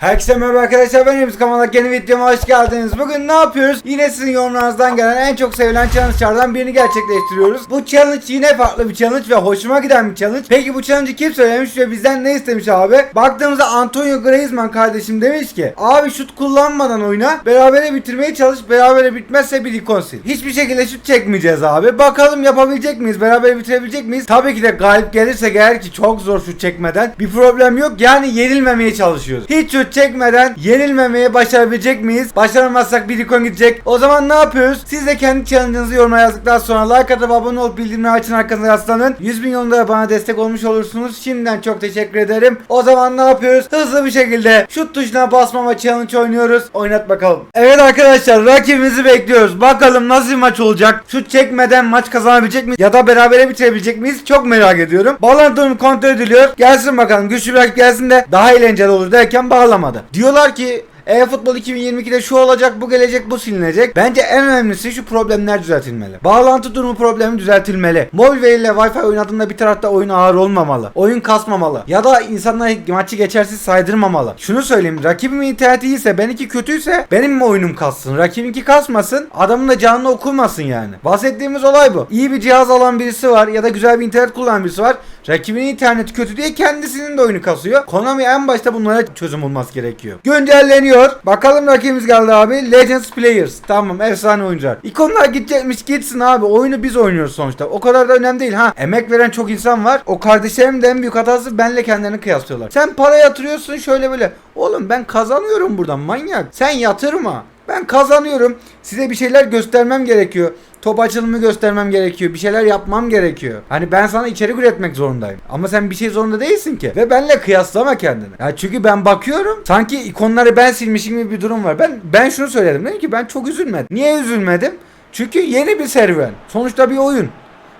Herkese merhaba arkadaşlar ben Emz Kamal'a yeni videoma hoş geldiniz. Bugün ne yapıyoruz? Yine sizin yorumlarınızdan gelen en çok sevilen challenge'lardan birini gerçekleştiriyoruz. Bu challenge yine farklı bir challenge ve hoşuma giden bir challenge. Peki bu challenge'ı kim söylemiş ve bizden ne istemiş abi? Baktığımızda Antonio Griezmann kardeşim demiş ki Abi şut kullanmadan oyna berabere bitirmeye çalış berabere bitmezse bir ikon sil. Hiçbir şekilde şut çekmeyeceğiz abi. Bakalım yapabilecek miyiz? Beraber bitirebilecek miyiz? Tabii ki de galip gelirse eğer ki çok zor şut çekmeden bir problem yok. Yani yenilmemeye çalışıyoruz. Hiç şut çekmeden yenilmemeye başarabilecek miyiz? Başaramazsak bir ikon gidecek. O zaman ne yapıyoruz? Siz de kendi challenge'ınızı yoruma yazdıktan sonra like atıp abone olup bildirimleri açın arkanıza yaslanın. 100 bin yolunda bana destek olmuş olursunuz. Şimdiden çok teşekkür ederim. O zaman ne yapıyoruz? Hızlı bir şekilde şut tuşuna basmama challenge oynuyoruz. Oynat bakalım. Evet arkadaşlar rakibimizi bekliyoruz. Bakalım nasıl bir maç olacak? Şut çekmeden maç kazanabilecek miyiz? Ya da berabere bitirebilecek miyiz? Çok merak ediyorum. Bağlantı durumu kontrol ediliyor. Gelsin bakalım. Güçlü bir rakip gelsin de daha eğlenceli olur derken bağlamadı. Diyorlar ki e-futbol 2022'de şu olacak, bu gelecek, bu silinecek. Bence en önemlisi şu problemler düzeltilmeli. Bağlantı durumu problemi düzeltilmeli. Mobil veriyle Wi-Fi oynadığında bir tarafta oyun ağır olmamalı. Oyun kasmamalı. Ya da insanlar maçı geçersiz saydırmamalı. Şunu söyleyeyim. Rakibimin interneti iyiyse, benimki kötüyse benim mi oyunum kassın? Rakibinki kasmasın. Adamın da canını okumasın yani. Bahsettiğimiz olay bu. İyi bir cihaz alan birisi var ya da güzel bir internet kullanan birisi var. Rakibinin interneti kötü diye kendisinin de oyunu kasıyor. Konami en başta bunlara çözüm bulması gerekiyor. Güncelleniyor. Bakalım rakibimiz geldi abi. Legends Players. Tamam efsane oyuncular. İkonlar gidecekmiş gitsin abi. Oyunu biz oynuyoruz sonuçta. O kadar da önemli değil. Ha emek veren çok insan var. O kardeşlerim de en büyük hatası benle kendilerini kıyaslıyorlar. Sen para yatırıyorsun şöyle böyle. Oğlum ben kazanıyorum buradan manyak. Sen yatırma. Ben kazanıyorum. Size bir şeyler göstermem gerekiyor. Top açılımı göstermem gerekiyor. Bir şeyler yapmam gerekiyor. Hani ben sana içerik üretmek zorundayım. Ama sen bir şey zorunda değilsin ki. Ve benle kıyaslama kendini. Ya çünkü ben bakıyorum sanki ikonları ben silmişim gibi bir durum var. Ben ben şunu söyledim. Dedim ki ben çok üzülmedim. Niye üzülmedim? Çünkü yeni bir serüven. Sonuçta bir oyun.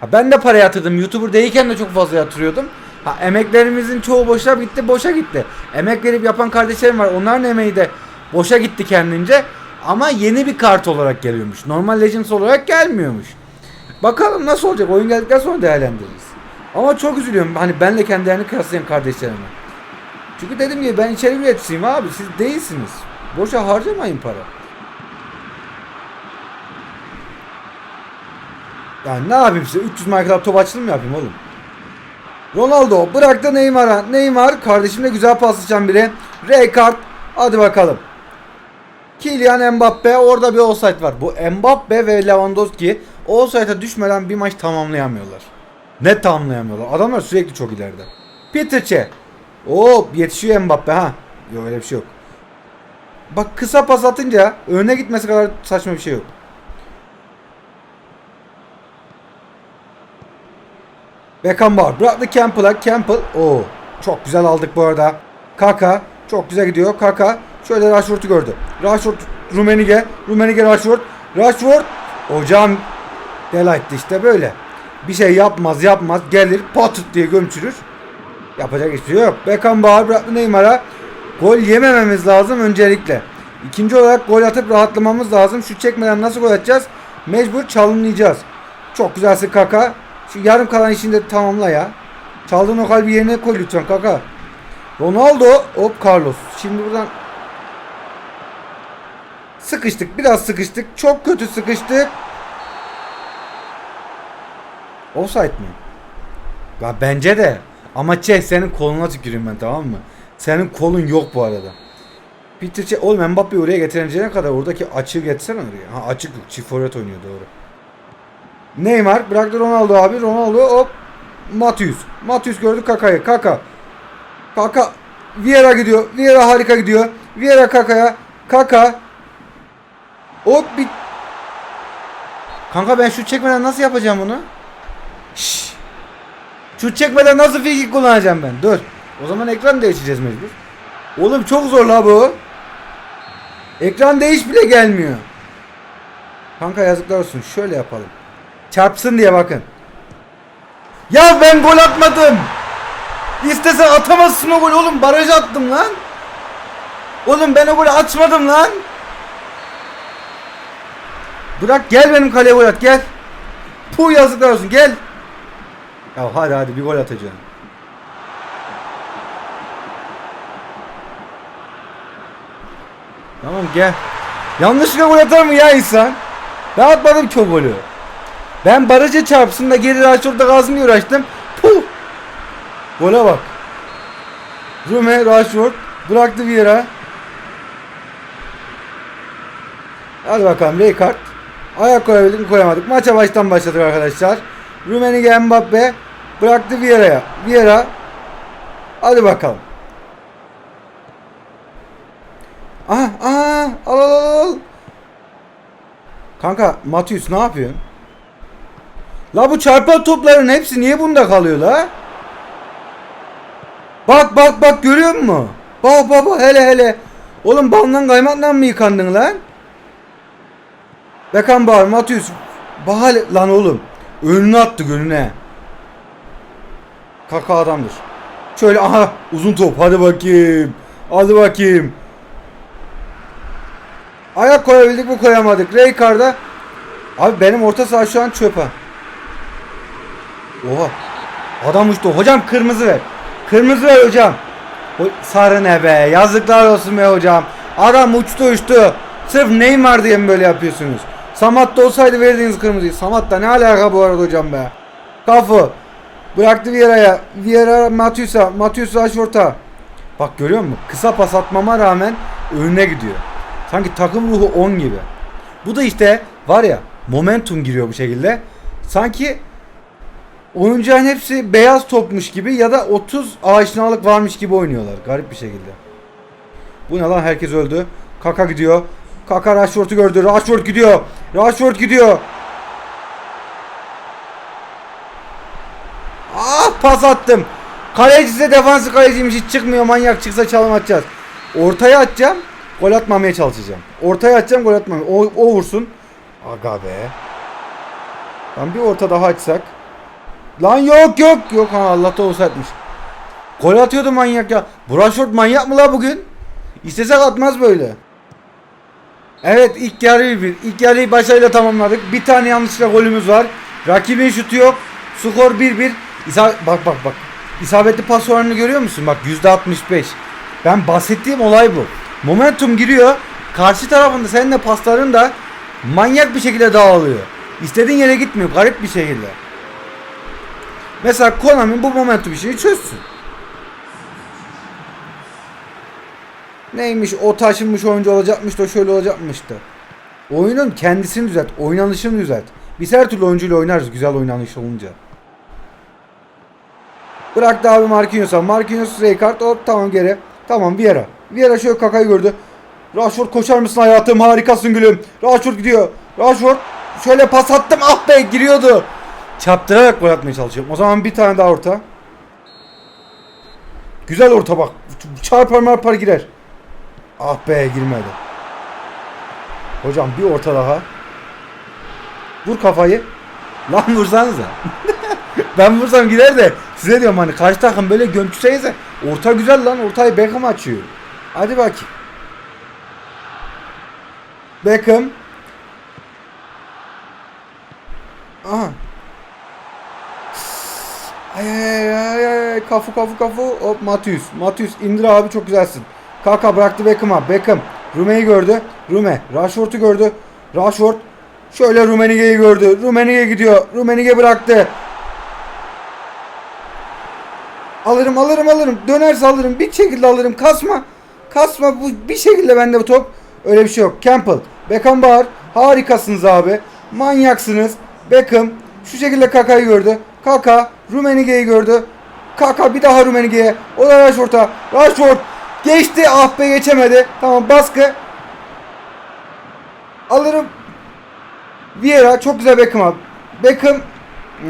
Ha, ben de para yatırdım. YouTuber değilken de çok fazla yatırıyordum. Ha, emeklerimizin çoğu boşa gitti, boşa gitti. Emek verip yapan kardeşlerim var. Onların emeği de boşa gitti kendince. Ama yeni bir kart olarak geliyormuş. Normal Legends olarak gelmiyormuş. Bakalım nasıl olacak. Oyun geldikten sonra değerlendiririz. Ama çok üzülüyorum. Hani benle kendilerini kıyaslayan kardeşlerime. Çünkü dediğim gibi ben içerik üreticisiyim abi. Siz değilsiniz. Boşa harcamayın para. Yani ne yapayım size? 300 markalar top açılım mı yapayım oğlum? Ronaldo bıraktı Neymar'a. Neymar kardeşimle güzel paslaşan biri. Rijkaard hadi bakalım. Kylian Mbappe orada bir offside var. Bu Mbappe ve Lewandowski offside'a düşmeden bir maç tamamlayamıyorlar. Net tamamlayamıyorlar. Adamlar sürekli çok ileride. Peter Çe. Oo yetişiyor Mbappe ha. Yok öyle bir şey yok. Bak kısa pas atınca öne gitmesi kadar saçma bir şey yok. Beckenbauer bıraktı Campbell'a. Campbell. Oo çok güzel aldık bu arada. Kaka çok güzel gidiyor. Kaka şöyle Rashford'u gördü. Rashford Rumenige. Rumenige Rashford. Rashford. Hocam Delight'ti işte böyle. Bir şey yapmaz yapmaz gelir patut diye gömçürür. Yapacak hiçbir şey yok. Beckenbauer bıraktı Neymar'a. Gol yemememiz lazım öncelikle. İkinci olarak gol atıp rahatlamamız lazım. Şut çekmeden nasıl gol atacağız? Mecbur çalımlayacağız. Çok güzelsin Kaka. Şu yarım kalan işini de tamamla ya. Çaldığın o kalbi yerine koy lütfen Kaka. Ronaldo. Hop Carlos. Şimdi buradan sıkıştık. Biraz sıkıştık. Çok kötü sıkıştık. Offside mi? Ya bence de. Ama Çeh senin koluna tüküreyim ben tamam mı? Senin kolun yok bu arada. Peter Çeh. Oğlum Mbappe'yi oraya getireceğine kadar oradaki açığı getirsene oraya. Ha açık yok. Çift forvet oynuyor doğru. Neymar bıraktı Ronaldo abi. Ronaldo hop. Matius. Matius gördü Kaka'yı. Kaka. Kaka. Vieira gidiyor. Vieira harika gidiyor. Vieira Kaka'ya. Kaka. Hop bir. Kanka ben şut çekmeden nasıl yapacağım bunu? Şşş. Şut çekmeden nasıl free kullanacağım ben? Dur. O zaman ekran değişeceğiz mecbur. Oğlum çok zor la bu. Ekran değiş bile gelmiyor. Kanka yazıklar olsun. Şöyle yapalım. Çarpsın diye bakın. Ya ben gol atmadım. İstesen atamazsın o gol oğlum. Baraj attım lan. Oğlum ben o golü atmadım lan. Bırak gel benim kaleye gol at gel. Puh yazıklar olsun gel. Ya hadi hadi bir gol atacağım. Tamam gel. Yanlışlıkla gol atar mı ya insan? Ben atmadım ki o golü. Ben barajı çarpsın da geri Rashford'da kazmaya uğraştım. Puh! Gole bak. Rume Rashford bıraktı bir yere. Hadi bakalım Rijkaard. Ayak koyabildik mi koyamadık. Maça baştan başladık arkadaşlar. Rumenige Mbappe bıraktı Vieira'ya. Vieira. Hadi bakalım. Aha aha al al al. Kanka Matius ne yapıyorsun? La bu çarpan topların hepsi niye bunda kalıyor la? Bak bak bak görüyor musun? Bak bak bak hele hele. Oğlum balından kaymakla mı yıkandın lan? Bekan bağır Matius. Bahal lan oğlum. Önüne attı önüne. Kaka adamdır. Şöyle aha uzun top hadi bakayım. Hadi bakayım. Ayak koyabildik mi koyamadık. Rijkaard'a. Abi benim orta saha şu an çöpe. Oha. Adam uçtu. Hocam kırmızı ver. Kırmızı ver hocam. Sarı ne be. Yazıklar olsun be hocam. Adam uçtu uçtu. Sırf Neymar diye mi böyle yapıyorsunuz? Samat'ta olsaydı verdiğiniz kırmızıyı. Samat'ta ne alaka bu arada hocam be. Kafu. Bıraktı Vieira'ya. Vieira Matius'a. Matius Rashford'a. Bak görüyor musun? Kısa pas atmama rağmen önüne gidiyor. Sanki takım ruhu 10 gibi. Bu da işte var ya momentum giriyor bu şekilde. Sanki oyuncuların hepsi beyaz topmuş gibi ya da 30 aşinalık varmış gibi oynuyorlar. Garip bir şekilde. Bu ne lan herkes öldü. Kaka gidiyor. Kaka Rashford'u gördü. Rashford gidiyor. Rashford gidiyor. Ah pas attım. Kaleci de defansı kaleciymiş hiç çıkmıyor manyak çıksa çalım atacağız. Ortaya atacağım. Gol atmamaya çalışacağım. Ortaya atacağım gol atmamaya. O, o vursun. Aga be. Lan bir orta daha açsak. Lan yok yok yok ha Allah'ta olsaymış. Gol atıyordu manyak ya. Bu Rashford manyak mı la bugün? İstesek atmaz böyle. Evet ilk yarıyı bir. İlk yarıyı başarıyla tamamladık. Bir tane yanlışlıkla golümüz var. Rakibin şutu yok. Skor 1-1. İsa bak bak bak. İsabetli pas oranını görüyor musun? Bak %65. Ben bahsettiğim olay bu. Momentum giriyor. Karşı tarafında senin de pasların da manyak bir şekilde dağılıyor. İstediğin yere gitmiyor. Garip bir şekilde. Mesela Konami bu momentum işini çözsün. Neymiş o taşınmış oyuncu olacakmış da şöyle olacakmış da. Oyunun kendisini düzelt. Oynanışını düzelt. Biz her türlü oyuncuyla oynarız güzel oynanış olunca. Bıraktı abi Marquinhos'a. Marquinhos Rijkaard hop tamam geri. Tamam Vieira. Vieira şöyle kakayı gördü. Rashford koşar mısın hayatım harikasın gülüm. Rashford gidiyor. Rashford şöyle pas attım ah be giriyordu. Çaptırarak gol atmaya çalışıyorum. O zaman bir tane daha orta. Güzel orta bak. Çarpar marpar girer. Ah be girmedi. Hocam bir orta daha. Vur kafayı. Lan vursanıza. ben vursam gider de size diyorum hani karşı takım böyle gömçüsenize. Orta güzel lan ortayı Beckham açıyor. Hadi bakayım. Beckham. Aha. Ay ay ay ay kafu kafu kafu hop Matius Matius indir abi çok güzelsin Kaka bıraktı Beckham'a. Beckham Rume'yi gördü. Rume Rashford'u gördü. Rashford şöyle Rumenige'yi gördü. Rumenige gidiyor. Rumenige bıraktı. Alırım alırım alırım. Dönerse alırım. Bir şekilde alırım. Kasma kasma. Bu bir şekilde bende bu top. Öyle bir şey yok. Campbell Beckham bağır. Harikasınız abi. Manyaksınız. Beckham şu şekilde Kaka'yı gördü. Kaka Rumenige'yi gördü. Kaka bir daha Rumenige'ye. O da Rashford'a. Rashford geçti. Ah be geçemedi. Tamam baskı. Alırım. Vieira çok güzel Beckham abi. Beckham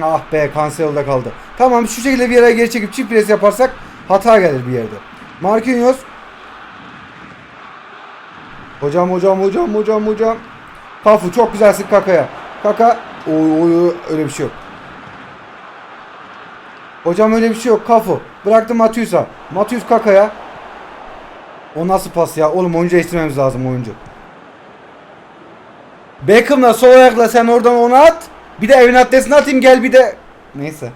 ah be Cancelo'da kaldı. Tamam şu şekilde Vieira'yı geri çekip çift pres yaparsak hata gelir bir yerde. Marquinhos Hocam hocam hocam hocam hocam. Kafu çok güzelsin Kaka'ya. Kaka oy oy öyle bir şey yok. Hocam öyle bir şey yok Kafu. Bıraktı Matius'a. Matius Kaka'ya. O nasıl pas ya? Oğlum oyuncu değiştirmemiz lazım oyuncu. Beckham'la sol ayakla sen oradan onu at. Bir de evin adresini atayım gel bir de. Neyse.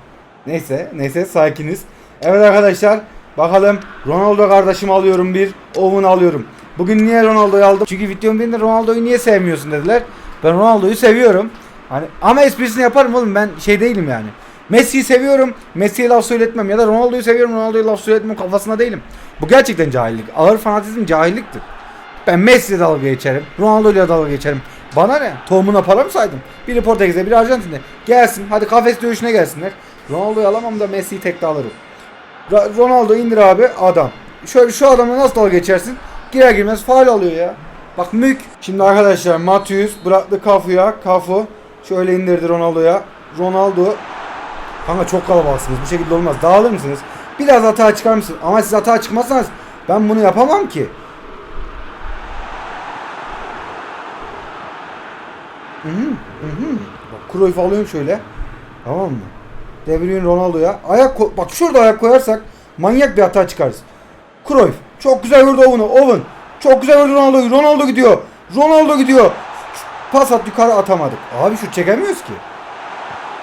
Neyse. Neyse sakiniz. Evet arkadaşlar. Bakalım Ronaldo kardeşim alıyorum bir. Owen alıyorum. Bugün niye Ronaldo'yu aldım? Çünkü videomun birinde Ronaldo'yu niye sevmiyorsun dediler. Ben Ronaldo'yu seviyorum. Hani ama esprisini yaparım oğlum ben şey değilim yani. Messi'yi seviyorum. Messi'ye laf söyletmem ya da Ronaldo'yu seviyorum. Ronaldo'ya laf söyletmem kafasında değilim. Bu gerçekten cahillik. Ağır fanatizm cahilliktir. Ben Messi'yle dalga geçerim. Ronaldo'yla dalga geçerim. Bana ne? Tohumuna para mı saydım? Biri Portekiz'de, biri Arjantin'de. Gelsin. Hadi kafes dövüşüne gelsinler. Ronaldo'yu alamam da Messi'yi tekte alırım. Ra- Ronaldo indir abi adam. Şöyle şu adamla nasıl dalga geçersin? Girer girmez faal alıyor ya. Bak mük. Şimdi arkadaşlar Matius bıraktı Cafu'ya. Cafu şöyle indirdi Ronaldo'ya. Ronaldo. Kanka çok kalabalıksınız. Bu şekilde olmaz. Dağılır mısınız? Biraz hata çıkar mısınız? Ama siz hata çıkmazsanız ben bunu yapamam ki. Hı hı. Bak Cruyff alıyorum şöyle. Tamam mı? Devriyon Ronaldo'ya. Ayak bak şurada ayak koyarsak manyak bir hata çıkarız. Cruyff çok güzel vurdu Owen'ı. Owen çok güzel vurdu Ronaldo'yu. Ronaldo gidiyor. Ronaldo gidiyor. Pas at yukarı atamadık. Abi şut çekemiyoruz ki.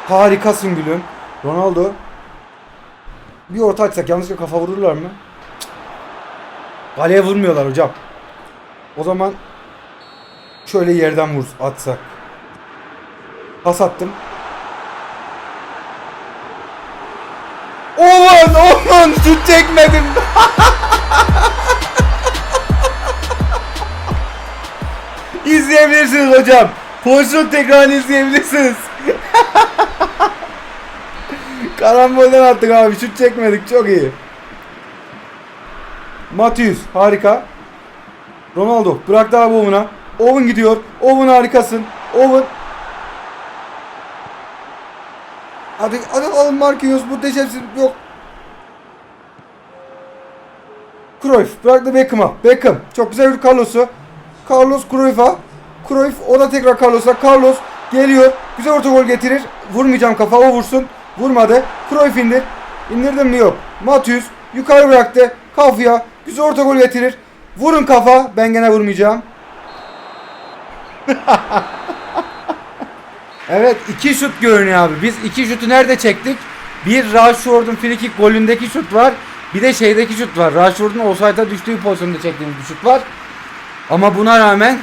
Harikasın gülüm. Ronaldo. Bir orta açsak yanlışlıkla kafa vururlar mı? Kaleye vurmuyorlar hocam. O zaman şöyle yerden vur atsak. Pas attım. Oman oman şut çekmedim. İzleyebilirsiniz hocam. Pozisyon tekrarını izleyebilirsiniz. Karambolden attık abi. Şut çekmedik. Çok iyi. Matius harika. Ronaldo bıraktı abi Owen'a. Owen gidiyor. Owen harikasın. Owen. Hadi hadi alın Marquinhos muhteşemsin. Yok. Cruyff bıraktı Beckham'a. Beckham çok güzel bir Carlos'u. Carlos Cruyff'a. Cruyff o da tekrar Carlos'a. Carlos geliyor. Güzel orta gol getirir. Vurmayacağım kafa o vursun. Vurmadı. Cruyff indir. İndirdim mi yok. Matius yukarı bıraktı. Kafaya güzel orta gol getirir. Vurun kafa. Ben gene vurmayacağım. evet iki şut görünüyor abi. Biz iki şutu nerede çektik? Bir Rashford'un frikik golündeki şut var. Bir de şeydeki şut var. Rashford'un offside'a düştüğü pozisyonda çektiğimiz bir şut var. Ama buna rağmen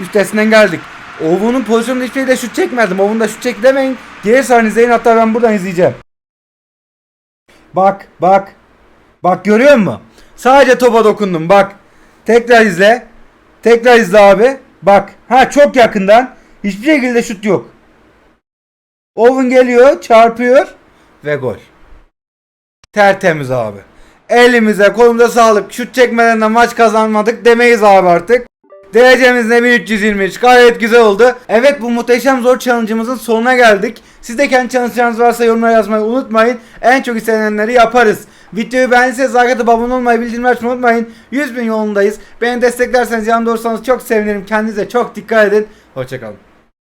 üstesinden geldik. Oğuz'un pozisyonunda hiçbir şeyde şut çekmedim. Oğuz'un da şut çek demeyin. Diğer sahne izleyin hatta ben buradan izleyeceğim. Bak bak. Bak görüyor musun? Sadece topa dokundum bak. Tekrar izle. Tekrar izle abi. Bak. Ha çok yakından. Hiçbir şekilde şut yok. Owen geliyor, çarpıyor ve gol. Tertemiz abi. Elimize kolumuza sağlık. Şut çekmeden de maç kazanmadık demeyiz abi artık. Derecemiz ne 1323 gayet güzel oldu. Evet bu muhteşem zor challenge'ımızın sonuna geldik. Siz de kendi challenge'larınız varsa yorumlara yazmayı unutmayın. En çok istenenleri yaparız. Videoyu beğendiyseniz atıp abone olmayı bildirimleri açmayı unutmayın. 100 bin yolundayız. Beni desteklerseniz yanımda olursanız çok sevinirim. Kendinize çok dikkat edin. Hoşçakalın.